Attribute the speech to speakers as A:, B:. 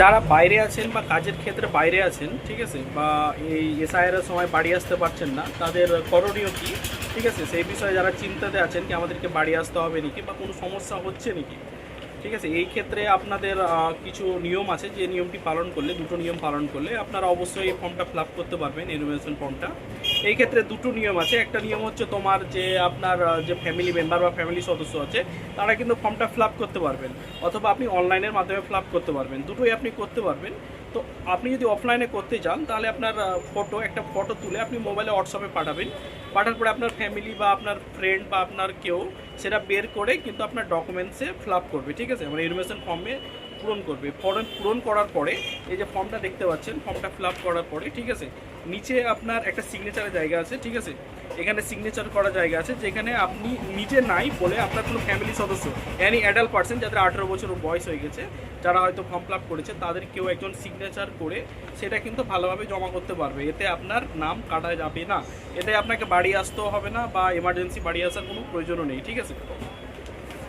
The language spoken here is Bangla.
A: যারা বাইরে আছেন বা কাজের ক্ষেত্রে বাইরে আছেন, ঠিক আছে, বা এই এসআইআর সময় বাড়ি আসতে পারছেন না, তাদের করণীয় কি? ঠিক আছে, সেই বিষয়ে যারা চিন্তাতে আছেন কি আমাদেরকে বাড়ি আসতে হবে নাকি বা কোনো সমস্যা হচ্ছে নাকি? ঠিক আছে, এই ক্ষেত্রে আপনাদের কিছু নিয়ম আছে যে নিয়মটি পালন করলে, দুটো নিয়ম পালন করলে আপনারা অবশ্যই এই ফর্মটা ফিল করতে পারবেন এনুমেশন ফর্মটা এই ক্ষেত্রে দুটো নিয়ম আছে, একটা নিয়ম হচ্ছে তোমার যে আপনার যে ফ্যামিলি মেম্বার বা ফ্যামিলি সদস্য আছে, তারা কিন্তু ফর্মটা ফিল করতে পারবেন, অথবা আপনি অনলাইনের মাধ্যমে ফিল করতে পারবেন, দুটোই আপনি করতে পারবেন। তো আপনি যদি অফলাইনে করতে চান তাহলে আপনার ফটো একটা ফটো তুলে আপনি মোবাইলে হোয়াটসঅ্যাপে পাঠাবেন। পাঠার পরে আপনার ফ্যামিলি বা আপনার ফ্রেন্ড বা আপনার কেউ, সেটা বের করে কিন্তু আপনার ডকুমেন্টসে ফিল করবে, ঠিক আছে? মানে ইনফরমেশন ফর্মে পূরণ করবে। ফর্ম পূরণ করার পরে, এই যে ফর্মটা দেখতে পাচ্ছেন ফর্মটা ফিল করার পরে, ঠিক আছে? নিচে আপনার একটা সিগনেচারের জায়গা আছে, ঠিক আছে? এখানে সিগনেচার করা জায়গা আছে, যেখানে আপনি নিজে নাই বলে আপনার কোনো ফ্যামিলি সদস্য অ্যানি অ্যাডাল্ট পার্সন যাদের আঠেরো বছর বয়স হয়ে গেছে, যারা হয়তো ফর্ম ফিল করেছে, তাদের কেউ একজন সিগনেচার করে সেটা কিন্তু ভালোভাবে জমা করতে পারবে। এতে আপনার নাম কাটা যাবে না। এতে আপনাকে বাড়ি আসতেও হবে না বা এমার্জেন্সি বাড়ি আসার কোনো প্রয়োজনও নেই, ঠিক আছে?